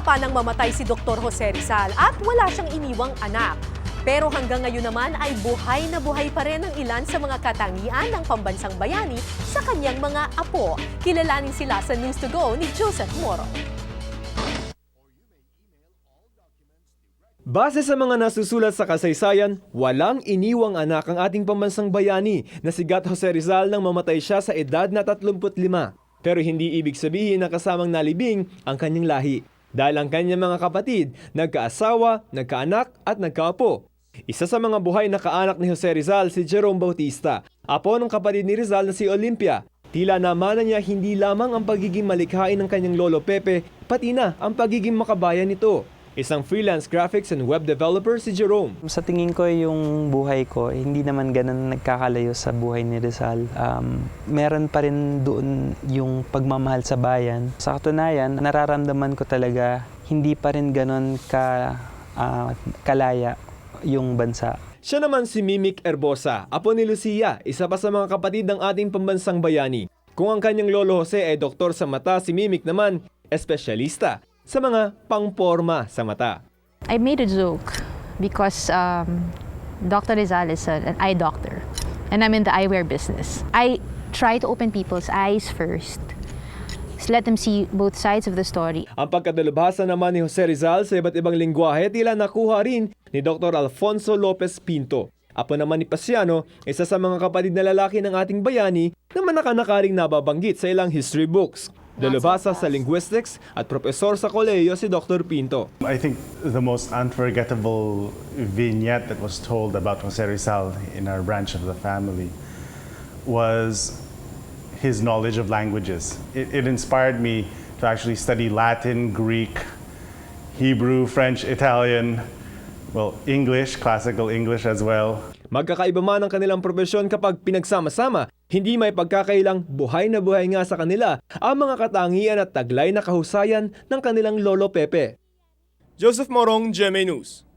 pa nang mamatay si Dr. Jose Rizal at wala siyang iniwang anak. Pero hanggang ngayon naman ay buhay na buhay pa rin ang ilan sa mga katangian ng pambansang bayani sa kanyang mga apo. Kilalanin sila sa News to Go ni Joseph Moro. Base sa mga nasusulat sa kasaysayan, walang iniwang anak ang ating pambansang bayani na si Gat Jose Rizal nang mamatay siya sa edad na 35. Pero hindi ibig sabihin na kasamang nalibing ang kanyang lahi. Dahil ang kanyang mga kapatid, nagkaasawa, nagkaanak at nagkaapo. Isa sa mga buhay na kaanak ni Jose Rizal si Jerome Bautista, apo ng kapatid ni Rizal na si Olympia. Tila namana niya hindi lamang ang pagiging malikhain ng kanyang lolo Pepe, pati na ang pagiging makabayan nito. Isang freelance graphics and web developer si Jerome. Sa tingin ko yung buhay ko, hindi naman ganun nagkakalayo sa buhay ni Rizal. Um, meron pa rin doon yung pagmamahal sa bayan. Sa katunayan, nararamdaman ko talaga hindi pa rin ganun ka, ah, kalaya yung bansa. Siya naman si Mimic Erbosa, apo ni Lucia, isa pa sa mga kapatid ng ating pambansang bayani. Kung ang kanyang lolo Jose ay doktor sa mata, si Mimic naman, espesyalista sa mga pangporma sa mata. I made a joke because um, Dr. Rizal is an eye doctor and I'm in the eyewear business. I try to open people's eyes first. Just let them see both sides of the story. Ang pagkadalubhasa naman ni Jose Rizal sa iba't ibang lingwahe tila nakuha rin ni Dr. Alfonso Lopez Pinto. Apo naman ni Pasiano, isa sa mga kapatid na lalaki ng ating bayani na manakanakaring nababanggit sa ilang history books. Dalubhasa sa linguistics at profesor sa kolehiyo si Dr. Pinto. I think the most unforgettable vignette that was told about Jose Rizal in our branch of the family was his knowledge of languages. It, it inspired me to actually study Latin, Greek, Hebrew, French, Italian, well, English, classical English as well. Magkakaiba man ang kanilang profesyon kapag pinagsama-sama, hindi may pagkakailang buhay na buhay nga sa kanila ang mga katangian at taglay na kahusayan ng kanilang lolo Pepe. Joseph Morong, GMA News.